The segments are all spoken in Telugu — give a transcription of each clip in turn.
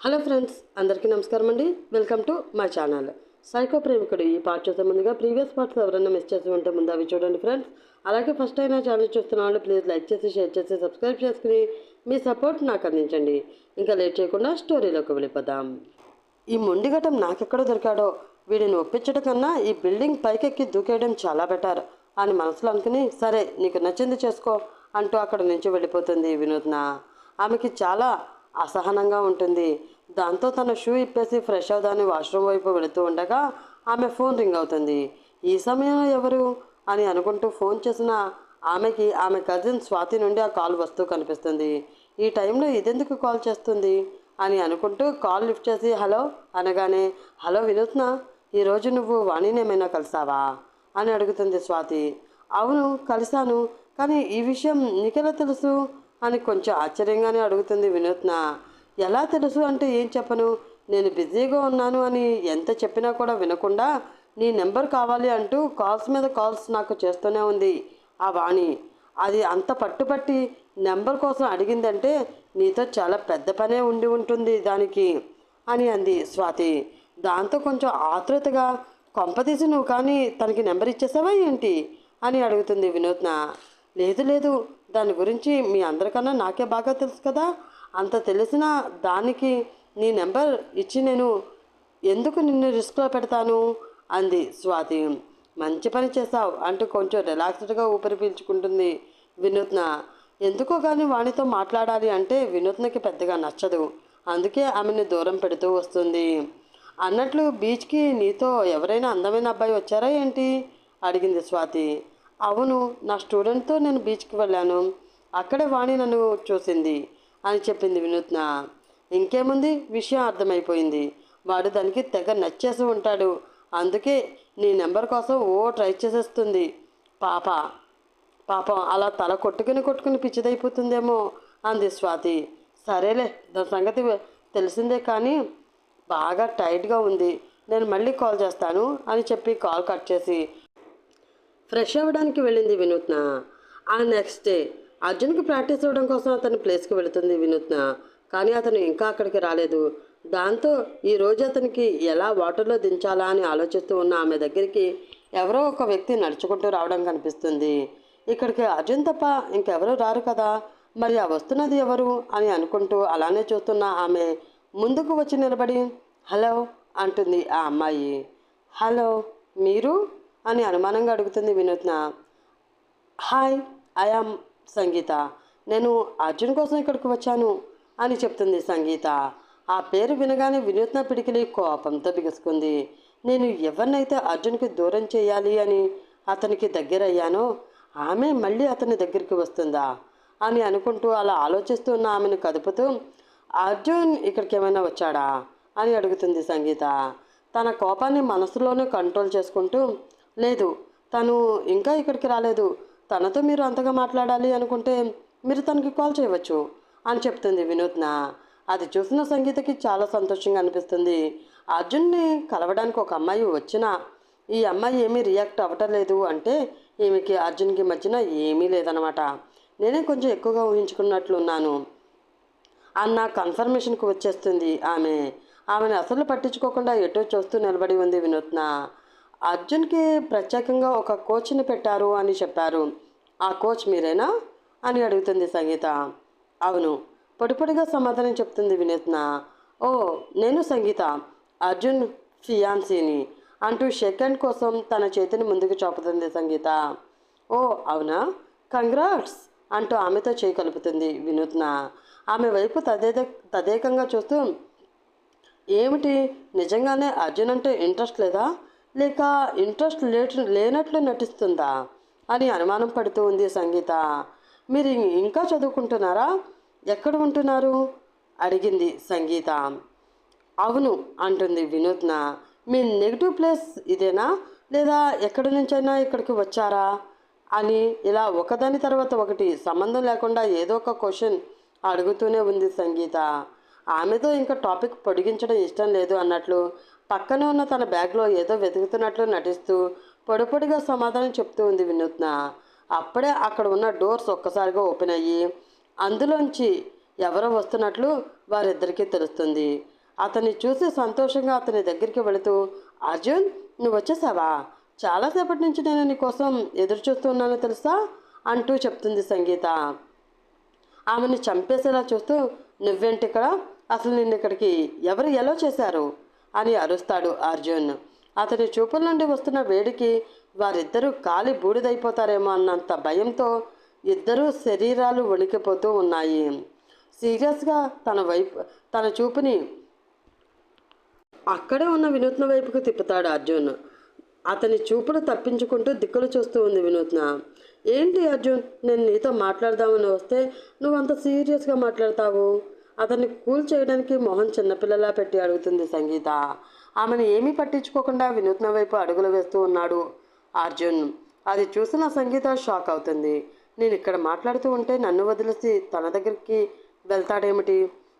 హలో ఫ్రెండ్స్ అందరికీ నమస్కారం అండి. Welcome to my channel. Psycho ప్రేమికుడు ఈ పార్ట్ చూసే ముందుగా ప్రీవియస్ పార్ట్స్ ఎవరైనా మిస్ చేసి ఉంటే ముందు అవి చూడండి ఫ్రెండ్స్. అలాగే ఫస్ట్ అయినా ఛానల్ చూస్తున్న వాళ్ళు ప్లీజ్ లైక్ చేసి షేర్ చేసి సబ్స్క్రైబ్ చేసుకుని మీ సపోర్ట్ నాకు అందించండి. ఇంకా లేట్ చేయకుండా స్టోరీలోకి వెళ్ళిపోదాం. ఈ మొండిఘటం నాకెక్కడ దొరికాడో వీడిని ఒప్పించడం కన్నా ఈ బిల్డింగ్ పైకెక్కి దూకేయడం చాలా బెటర్ అని మనసులో అనుకుని సరే నీకు నచ్చింది చేసుకో అంటూ అక్కడ నుంచి వెళ్ళిపోతుంది వినూత్న ఆమెకి చాలా అసహనంగా ఉంటుంది. దాంతో తన షూ ఇప్పేసి ఫ్రెష్ అవుదాని వాష్రూమ్ వైపు వెళుతూ ఉండగా ఆమె ఫోన్ రింగ్ అవుతుంది. ఈ సమయంలో ఎవరు? అని అనుకుంటూ ఫోన్ చేసిన ఆమెకి ఆమె కజిన్ స్వాతి నుండి ఆ కాల్ వస్తూ కనిపిస్తుంది. ఈ టైంలో ఇదెందుకు కాల్ చేస్తుంది? అని అనుకుంటూ కాల్ లిఫ్ట్ చేసి హలో అనగానే హలో వినూత్న ఈరోజు నువ్వు వాణినేమైనా కలిసావా? అని అడుగుతుంది స్వాతి. అవును కలిశాను కానీ ఈ విషయం నీకెలా తెలుసు? అని కొంచెం ఆశ్చర్యంగానే అడుగుతుంది వినూత్న. ఎలా తెలుసు అంటే ఏం చెప్పను? నేను బిజీగా ఉన్నాను అని ఎంత చెప్పినా కూడా వినకుండా నీ నెంబర్ కావాలి అంటూ కాల్స్ మీద కాల్స్ నాకు చేస్తూనే ఉంది. ఆ వాణి అది అంత పట్టుపట్టి నెంబర్ కోసం అడిగిందంటే నీతో చాలా పెద్ద పనే ఉండి ఉంటుంది దానికి అని అంది స్వాతి. దాంతో కొంచెం ఆతృతగా కొంపదీసి నువ్వు కానీ తనకి నెంబర్ ఇచ్చేసావా ఏంటి? అని అడుగుతుంది వినూత్న. లేదు లేదు దాని గురించి మీ అందరికన్నా నాకే బాగా తెలుసు కదా. అంత తెలిసిన దానికి నీ నెంబర్ ఇచ్చి నేను ఎందుకు నిన్ను రిస్క్లో పెడతాను? అంది స్వాతి. మంచి పని చేశావు అంటూ కొంచెం రిలాక్స్డ్గా ఊపిరి పీల్చుకుంటుంది వినూత్న. ఎందుకో కానీ వాణితో మాట్లాడాలి అంటే వినూత్నకి పెద్దగా నచ్చదు. అందుకే ఆమెను దూరం పెడుతూ వస్తుంది. అన్నట్లు బీచ్కి నీతో ఎవరైనా అందమైన అబ్బాయి వచ్చారా ఏంటి? అడిగింది స్వాతి. అవును నా స్టూడెంట్తో నేను బీచ్కి వెళ్ళాను. అక్కడే వాణి నన్ను చూసింది అని చెప్పింది వినూత్న. ఇంకేముంది? విషయం అర్థమైపోయింది. వాడు దానికి తెగ నచ్చేసి ఉంటాడు. అందుకే నీ నెంబర్ కోసం ఓ ట్రై చేసేస్తుంది. పాప పాపం అలా తల కొట్టుకుని కొట్టుకుని పిచ్చిదైపోతుందేమో అంది స్వాతి. సరేలే దాని సంగతి తెలిసిందే కానీ బాగా టైట్గా ఉంది. నేను మళ్ళీ కాల్ చేస్తాను అని చెప్పి కాల్ కట్ చేసి ఫ్రెష్ అవ్వడానికి వెళ్ళింది వినూత్న. ఆ నెక్స్ట్ డే అర్జున్కి ప్రాక్టీస్ అవ్వడం కోసం అతని ప్లేస్కి వెళుతుంది వినూత్న. కానీ అతను ఇంకా అక్కడికి రాలేదు. దాంతో ఈ రోజు అతనికి ఎలా వాటర్లో దించాలా అని ఆలోచిస్తూ ఉన్న ఆమె దగ్గరికి ఎవరో ఒక వ్యక్తి నడుచుకుంటూ రావడం కనిపిస్తుంది. ఇక్కడికి అర్జున్ తప్ప ఇంకెవరూ రారు కదా? మరి ఆ వస్తున్నది ఎవరు? అని అనుకుంటూ అలానే చూస్తున్న ఆమె ముందుకు వచ్చి నిలబడి హలో అంటుంది ఆ అమ్మాయి. హలో మీరు? అని అనుమానంగా అడుగుతుంది Vinutna. Hi I am Sangeetha. నేను అర్జున్ కోసం ఇక్కడికి వచ్చాను అని చెప్తుంది సంగీత. ఆ పేరు వినగానే వినూత్న పిడికిలి కోపంతో బిగుసుకుంది. నేను ఎవరినైతే అర్జున్కి దూరం చేయాలి అని అతనికి దగ్గరయ్యానో ఆమె మళ్ళీ అతని దగ్గరికి వస్తుందా అని అనుకుంటూ అలా ఆలోచిస్తూ ఉన్న ఆమెను కదుపుతూ అర్జున్ ఇక్కడికి ఏమైనా వచ్చాడా? అని అడుగుతుంది సంగీత. తన కోపాన్ని మనసులోనే కంట్రోల్ చేసుకుంటూ లేదు తను ఇంకా ఇక్కడికి రాలేదు. తనతో మీరు అంతగా మాట్లాడాలి అనుకుంటే మీరు తనకి కాల్ చేయవచ్చు అని చెప్తుంది వినూత్న. అది చూసిన సంగీతకి చాలా సంతోషంగా అనిపిస్తుంది. అర్జున్ని కలవడానికి ఒక అమ్మాయి వచ్చినా ఈ అమ్మాయి ఏమీ రియాక్ట్ అవ్వటం లేదు అంటే ఈమెకి అర్జున్కి మధ్యన ఏమీ లేదనమాట. నేనే కొంచెం ఎక్కువగా ఊహించుకున్నట్లున్నాను. అన్న కన్ఫర్మేషన్కి వచ్చేస్తుంది ఆమె. ఆమెను అసలు పట్టించుకోకుండా ఎటో చూస్తూ నిలబడి ఉంది వినూత్న. అర్జున్కి ప్రత్యేకంగా ఒక కోచ్ని పెట్టారు అని చెప్పారు. ఆ కోచ్ మీరేనా? అని అడుగుతుంది సంగీత. అవును పొడిపొడిగా సమాధానం చెప్తుంది వినూత్న. ఓ నేను సంగీత. అర్జున్ ఫియాన్సీని. అంటూ సెకండ్ కోసం తన చేతిని ముందుకు చూపుతుంది సంగీత. ఓ అవునా? కంగ్రాట్స్! అంటూ ఆమెతో చేయి కలుపుతుంది వినూత్న. ఆమె వైపు తదే తదేకంగా చూస్తూ ఏమిటి? నిజంగానే అర్జున్ అంటే ఇంట్రెస్ట్ లేదా? లేక ఇంట్రెస్ట్ లేట్ లేనట్లు నటిస్తుందా అని అనుమానం పడుతూ ఉంది సంగీత. మీరు ఇంకా చదువుకుంటున్నారా? ఎక్కడ ఉంటున్నారు? అడిగింది సంగీత. అవును అంటుంది వినూత్న. మీ నెగిటివ్ ప్లేస్ ఇదేనా? లేదా ఎక్కడి నుంచైనా ఇక్కడికి వచ్చారా? అని ఇలా ఒకదాని తర్వాత ఒకటి సంబంధం లేకుండా ఏదో ఒక క్వశ్చన్ అడుగుతూనే ఉంది సంగీత. ఆమెతో ఇంకా టాపిక్ పొడిగించడం ఇష్టం లేదు అన్నట్లు పక్కనే ఉన్న తన బ్యాగ్లో ఏదో వెతుకుతున్నట్లు నటిస్తూ పొడిపొడిగా సమాధానం చెప్తూ ఉంది వినూత్న. అప్పుడే అక్కడ ఉన్న డోర్స్ ఒక్కసారిగా ఓపెన్ అయ్యి అందులోంచి ఎవరో వస్తున్నట్లు వారిద్దరికీ తెలుస్తుంది. అతన్ని చూసి సంతోషంగా అతని దగ్గరికి వెళుతూ అర్జున్ నువ్వు వచ్చేసావా? చాలాసేపటి నుంచి నేను నీకోసం ఎదురు చూస్తున్నాను తెలుసా? అంటూ చెప్తుంది సంగీత. ఆమెను చంపేసేలా చూస్తూ నువ్వేంటి ఇక్కడ? అసలు నిన్ను ఇక్కడికి ఎవరు ఎలా చేశారు? అని అరుస్తాడు అర్జున్. అతని చూపుల నుండి వస్తున్న వేడికి వారిద్దరూ కాలి బూడిదైపోతారేమో అన్నంత భయంతో ఇద్దరూ శరీరాలు వణికిపోతూ ఉన్నాయి. సీరియస్గా తన వైపు తన చూపుని అక్కడే ఉన్న వినూత్న వైపుకు తిప్పుతాడు అర్జున్. అతని చూపులు తప్పించుకుంటూ దిక్కులు చూస్తూ ఉంది వినూత్న. ఏంటి అర్జున్ నేను నీతో మాట్లాడదామని వస్తే నువ్వు అంత సీరియస్గా మాట్లాడతావు? అతన్ని కూల్ చేయడానికి మొహన్ చిన్నపిల్లలా పెట్టి అడుగుతుంది సంగీత. ఆమెను ఏమీ పట్టించుకోకుండా వినూత్న వైపు అడుగులు వేస్తూ ఉన్నాడు అర్జున్. అది చూసిన సంగీత షాక్ అవుతుంది. నేను ఇక్కడ మాట్లాడుతూ ఉంటే నన్ను వదిలేసి తన దగ్గరికి వెళ్తాడేమిటి?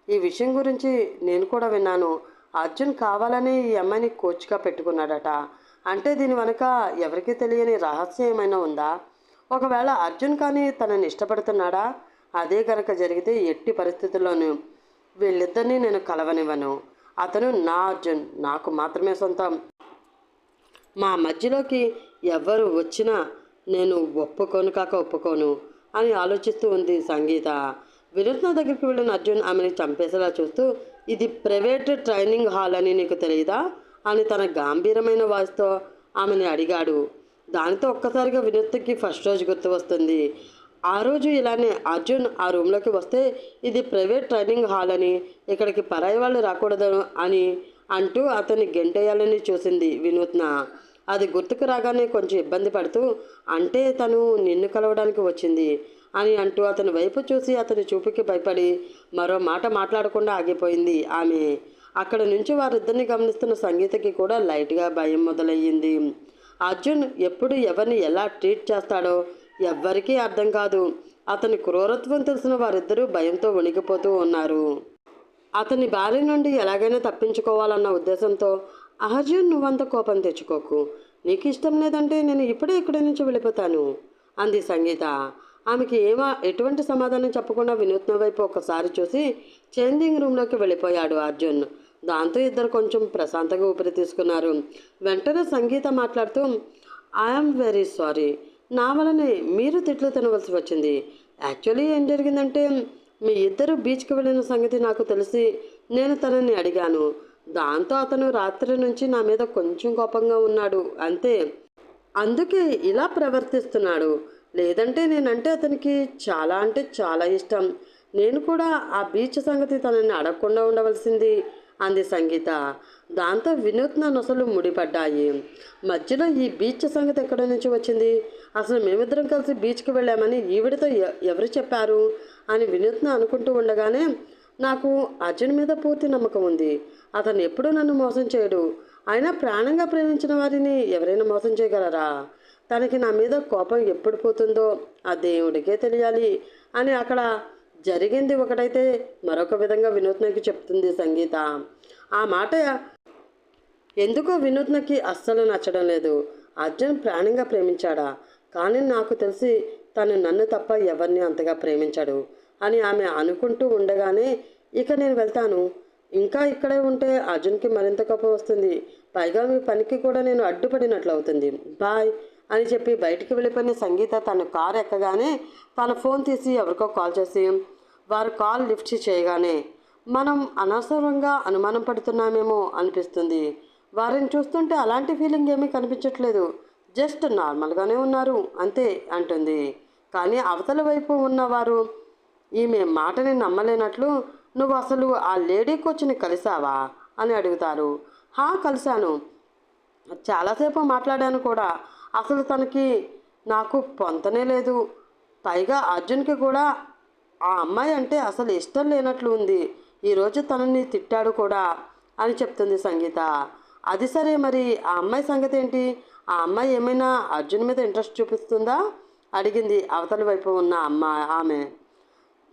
ఈ విషయం గురించి నేను కూడా విన్నాను. అర్జున్ కావాలని ఈ అమ్మాయిని కోచ్గా పెట్టుకున్నాడట. అంటే దీని వెనుక ఎవరికీ తెలియని రహస్యం ఏమైనా ఉందా? ఒకవేళ అర్జున్ కానీ తనని ఇష్టపడుతున్నాడా? అదే కనుక జరిగితే ఎట్టి పరిస్థితుల్లోనూ వీళ్ళిద్దరినీ నేను కలవనివ్వను. అతను నా అర్జున్ నాకు మాత్రమే సొంతం. మా మధ్యలోకి ఎవరు వచ్చినా నేను ఒప్పుకోను కాక ఒప్పుకోను అని ఆలోచిస్తూ ఉంది సంగీత. వినూత్న దగ్గరికి వెళ్ళిన అర్జున్ ఆమెని చంపేసేలా చూస్తూ ఇది ప్రైవేట్ ట్రైనింగ్ హాల్ అని నీకు తెలియదా? అని తన గాంభీరమైన వాయిస్తో ఆమెని అడిగాడు. దానితో ఒక్కసారిగా వినూత్కి ఫస్ట్ రోజు గుర్తు వస్తుంది. ఆ రోజు ఇలానే అర్జున్ ఆ రూమ్లోకి వస్తే ఇది ప్రైవేట్ ట్రైనింగ్ హాల్ అని ఇక్కడికి పరాయి వాళ్ళు రాకూడదు అని అంటూ అతన్ని గెంటేయాలని చూసింది వినూత్న. అది గుర్తుకు రాగానే కొంచెం ఇబ్బంది పడుతూ అంటే తను నిన్ను కలవడానికి వచ్చింది అని అంటూ అతని వైపు చూసి అతని చూపుకి భయపడి మరో మాట మాట్లాడకుండా ఆగిపోయింది ఆమె. అక్కడ నుంచి వారిద్దరిని గమనిస్తున్న సంగీతకి కూడా లైట్గా భయం మొదలయ్యింది. అర్జున్ ఎప్పుడు ఎవరిని ఎలా ట్రీట్ చేస్తాడో ఎవ్వరికీ అర్థం కాదు. అతని క్రూరత్వం తెలిసిన వారిద్దరూ భయంతో వణికిపోతూ ఉన్నారు. అతని భార్య నుండి ఎలాగైనా తప్పించుకోవాలన్న ఉద్దేశంతో అర్జున్ నువ్వంత కోపం తెచ్చుకోకు. నీకు ఇష్టం లేదంటే నేను ఇప్పుడే ఇక్కడి నుంచి వెళ్ళిపోతాను. అంది సంగీత. ఆమెకి ఏమా ఎటువంటి సమాధానం చెప్పకుండా వినూత్న వైపు ఒకసారి చూసి చేంజింగ్ రూమ్లోకి వెళ్ళిపోయాడు అర్జున్. దాంతో ఇద్దరు కొంచెం ప్రశాంతంగా ఊపిరి తీసుకున్నారు. వెంటనే సంగీత మాట్లాడుతూ ఐఎమ్ వెరీ సారీ. నా వలనే మీరు తిట్లు తినవలసి వచ్చింది. యాక్చువల్లీ ఏం జరిగిందంటే మీ ఇద్దరు బీచ్కి వెళ్ళిన సంగతి నాకు తెలిసి నేను తనని అడిగాను. దాంతో అతను రాత్రి నుంచి నా మీద కొంచెం కోపంగా ఉన్నాడు అంతే. అందుకే ఇలా ప్రవర్తిస్తున్నాడు. లేదంటే నేనంటే అతనికి చాలా అంటే చాలా ఇష్టం. నేను కూడా ఆ బీచ్ సంగతి తనని అడగకుండా ఉండవలసింది. అంది సంగీత. దాంతో వినూత్న నొసలు ముడిపడ్డాయి. మధ్యలో ఈ బీచ్ సంగతి ఎక్కడి నుంచి వచ్చింది? అసలు మేమిద్దరం కలిసి బీచ్కి వెళ్ళామని ఈవిడితో ఎవరు చెప్పారు? అని వినూత్న అనుకుంటూ ఉండగానే నాకు అర్జున్ మీద పూర్తి నమ్మకం ఉంది. అతను ఎప్పుడూ నన్ను మోసం చేయడు. అయినా ప్రాణంగా ప్రేమించిన వారిని ఎవరైనా మోసం చేయగలరా? తనకి నా మీద కోపం ఎప్పుడు పోతుందో ఆ దేవుడికే తెలియాలి అని అక్కడ జరిగింది ఒకటైతే మరొక విధంగా వినూత్నకి చెప్తుంది సంగీత. ఆ మాట ఎందుకో వినూత్నకి అస్సలు నచ్చడం లేదు. అర్జున్ ప్రాణంగా ప్రేమించాడా? కానీ నాకు తెలిసి తను నన్ను తప్ప ఎవరిని అంతగా ప్రేమించాడు అని ఆమె అనుకుంటూ ఉండగానే ఇక నేను వెళ్తాను. ఇంకా ఇక్కడే ఉంటే అర్జున్కి మరింత కోపం వస్తుంది. పైగా మీ పనికి కూడా నేను అడ్డుపడినట్లు అవుతుంది బాయ్. అని చెప్పి బయటికి వెళ్ళిపోయిన సంగీత తన కారు ఎక్కగానే తన ఫోన్ తీసి ఎవరికో కాల్ చేసి వారు కాల్ లిఫ్ట్ చేయగానే మనం అనవసరంగా అనుమానం పడుతున్నామేమో అనిపిస్తుంది. వారిని చూస్తుంటే అలాంటి ఫీలింగ్ ఏమీ కనిపించట్లేదు. జస్ట్ నార్మల్గానే ఉన్నారు అంతే అంటుంది. కానీ అవతల వైపు ఉన్నవారు ఈమె మాటని నమ్మలేనట్లు నువ్వు అసలు ఆ లేడీ కోచ్ని కలిసావా? అని అడుగుతారు. హా కలిశాను. చాలాసేపు మాట్లాడాను కూడా. అసలు తనకి నాకు పొంతనే లేదు. పైగా అర్జున్కి కూడా ఆ అమ్మాయి అంటే అసలు ఇష్టం లేనట్లు ఉంది. ఈరోజు తనని తిట్టాడు కూడా అని చెప్తుంది సంగీత. అది సరే మరి ఆ అమ్మాయి సంగతి ఏంటి? ఆ అమ్మాయి ఏమైనా అర్జున్ మీద ఇంట్రెస్ట్ చూపిస్తుందా? అడిగింది అవతల వైపు ఉన్న అమ్మ ఆమె.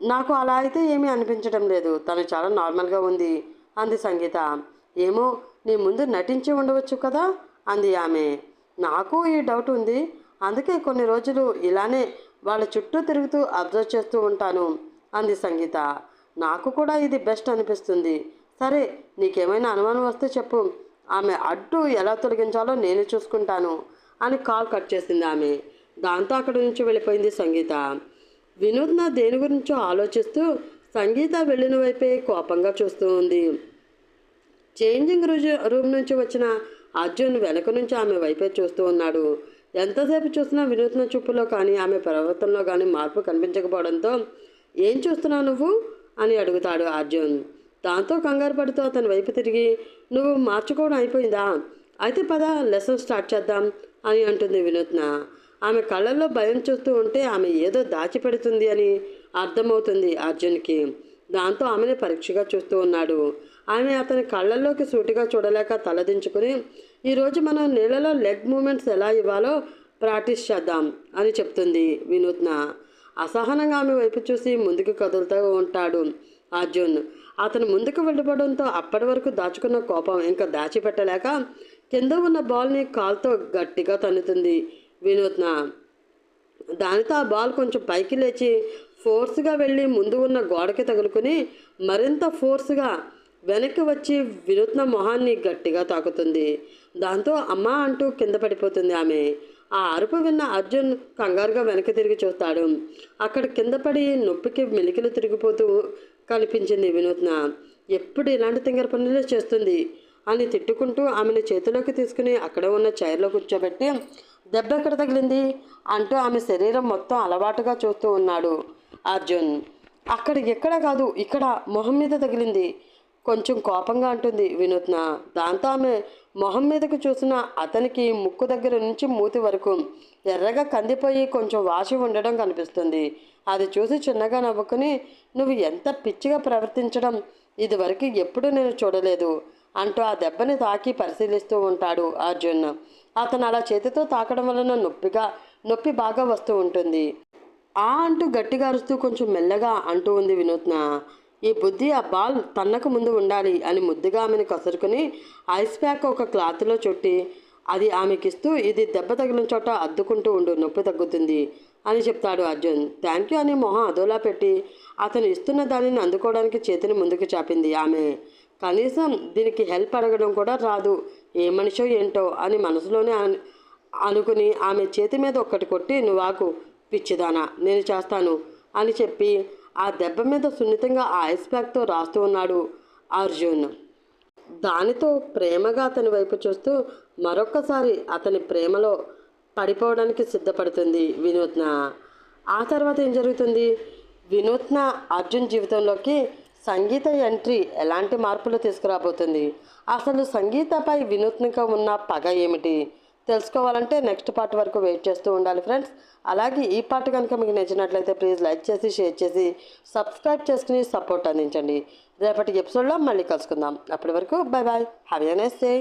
నాకు అలా అయితే ఏమీ అనిపించడం లేదు. తను చాలా నార్మల్గా ఉంది అంది సంగీత. ఏమో నీ ముందు నటించి ఉండవచ్చు కదా? అంది ఆమె. నాకు ఈ డౌట్ ఉంది. అందుకే కొన్ని రోజులు ఇలానే వాళ్ళ చుట్టూ తిరుగుతూ అబ్జర్వ్ చేస్తూ ఉంటాను అంది సంగీత. నాకు కూడా ఇది బెస్ట్ అనిపిస్తుంది. సరే నీకేమైనా అనుమానం వస్తే చెప్పు. ఆమె అడ్డు ఎలా తొలగించాలో నేను చూసుకుంటాను అని కాల్ కట్ చేసింది ఆమె. దాంతో అక్కడి నుంచి వెళ్ళిపోయింది సంగీత. వినూత్న దేని గురించో ఆలోచిస్తూ సంగీత వెళ్ళిన వైపే కోపంగా చూస్తూ ఉంది. చేంజింగ్ రుజు రూమ్ నుంచి వచ్చిన అర్జున్ వెనక నుంచి ఆమె వైపే చూస్తూ ఉన్నాడు. ఎంతసేపు చూసినా వినూత్న చూపులో కానీ ఆమె ప్రవర్తనలో కానీ మార్పు కనిపించకపోవడంతో ఏం చూస్తున్నావు నువ్వు? అని అడుగుతాడు అర్జున్. దాంతో కంగారు పడుతూ అతని వైపు తిరిగి నువ్వు మార్చుకోవడం అయిపోయిందా? అయితే పద లెసన్ స్టార్ట్ చేద్దాం అని అంటుంది వినూత్న. ఆమె కళ్ళల్లో భయం చూస్తూ ఉంటే ఆమె ఏదో దాచిపెడుతుంది అని అర్థమవుతుంది అర్జున్కి. దాంతో ఆమెను పరీక్షగా చూస్తూ ఉన్నాడు. ఆమె అతని కళ్ళల్లోకి సూటిగా చూడలేక తలదించుకుని ఈరోజు మనం నీళ్ళలో లెగ్ మూమెంట్స్ ఎలా ఇవ్వాలో ప్రాక్టీస్ చేద్దాం అని చెప్తుంది వినూత్న. అసహనంగా ఆమె వైపు చూసి ముందుకు కదులుతూ ఉంటాడు అర్జున్. అతను ముందుకు వెళ్ళిపోవడంతో అప్పటి వరకు దాచుకున్న కోపం ఇంకా దాచిపెట్టలేక కింద ఉన్న బాల్ని కాల్తో గట్టిగా తన్నుతుంది వినూత్న. దానితో ఆ బాల్ కొంచెం పైకి లేచి ఫోర్స్గా వెళ్ళి ముందు ఉన్న గోడకి తగులుకుని మరింత ఫోర్స్గా వెనక్కి వచ్చి వినూత్న మొహాన్ని గట్టిగా తాకుతుంది. దాంతో అమ్మా అంటూ కింద పడిపోతుంది ఆమె. ఆ అరుపు విన్న అర్జున్ కంగారుగా వెనక్కి తిరిగి చూస్తాడు. అక్కడ కింద పడి నొప్పికి మెలికలు తిరిగిపోతూ కనిపించింది వినూత్న. ఎప్పుడు ఇలాంటి తింగర పనులే చేస్తుంది? అని తిట్టుకుంటూ ఆమెను చేతిలోకి తీసుకుని అక్కడ ఉన్న చైర్లో కూర్చోబెట్టి దెబ్బ ఎక్కడ తగిలింది? అంటూ ఆమె శరీరం మొత్తం అలవాటుగా చూస్తూ ఉన్నాడు అర్జున్. అక్కడ ఎక్కడ కాదు ఇక్కడ మొహం మీద తగిలింది కొంచెం కోపంగా అంటుంది వినూత్న. దాంతో ఆమె మొహం మీదకు చూసిన అతనికి ముక్కు దగ్గర నుంచి మూతి వరకు ఎర్రగా కందిపోయి కొంచెం వాసి ఉండడం కనిపిస్తుంది. అది చూసి చిన్నగా నవ్వుకుని నువ్వు ఎంత పిచ్చిగా ప్రవర్తించడం? ఇదివరకు ఎప్పుడూ నేను చూడలేదు అంటూ ఆ దెబ్బని తాకి పరిశీలిస్తూ ఉంటాడు అర్జున్. అతను అలా చేతితో తాకడం వలన నొప్పిగా నొప్పి బాగా వస్తూ ఉంటుంది. ఆ అంటూ గట్టిగా అరుస్తూ కొంచెం మెల్లగా అంటూ ఉంది వినూత్న. ఈ బుద్ధి ఆ బాల్ తన్నకు ముందు ఉండాలి అని ముద్దుగా ఆమెను కసురుకుని ఐస్ ప్యాక్ ఒక క్లాత్లో చుట్టి అది ఆమెకిస్తూ ఇది దెబ్బ తగిలిన చోట అద్దుకుంటూ ఉండు నొప్పి తగ్గుతుంది అని చెప్తాడు అర్జున్. థ్యాంక్ యూ అని మొహం అదోలా పెట్టి అతను ఇస్తున్న దానిని అందుకోవడానికి చేతిని ముందుకు చాపింది ఆమె. కనీసం దీనికి హెల్ప్ అడగడం కూడా రాదు ఏ మనిషో ఏంటో అని మనసులోనే అనుకుని ఆమె చేతి మీద ఒక్కటి కొట్టి నువ్వాకు పిచ్చిదానా నేను చేస్తాను అని చెప్పి ఆ దెబ్బ మీద సున్నితంగా ఆ ఐస్ ప్యాక్తో రాస్తూ ఉన్నాడు అర్జున్. దానితో ప్రేమగా అతని వైపు చూస్తూ మరొక్కసారి అతని ప్రేమలో పడిపోవడానికి సిద్ధపడుతుంది వినూత్న. ఆ తర్వాత ఏం జరుగుతుంది? వినూత్న అర్జున్ జీవితంలోకి సంగీత ఎంట్రీ ఎలాంటి మార్పులు తీసుకురాబోతుంది? అసలు సంగీతపై వినూత్నగా ఉన్న పగ ఏమిటి? తెలుసుకోవాలంటే నెక్స్ట్ పార్ట్ వరకు వెయిట్ చేస్తూ ఉండాలి ఫ్రెండ్స్. అలాగే ఈ పార్ట్ కనుక మీకు నచ్చినట్లయితే ప్లీజ్ లైక్ చేసి షేర్ చేసి సబ్స్క్రైబ్ చేసుకుని సపోర్ట్ అందించండి. రేపటి ఎపిసోడ్లో మళ్ళీ కలుసుకుందాం. అప్పటి వరకు bye bye have a nice day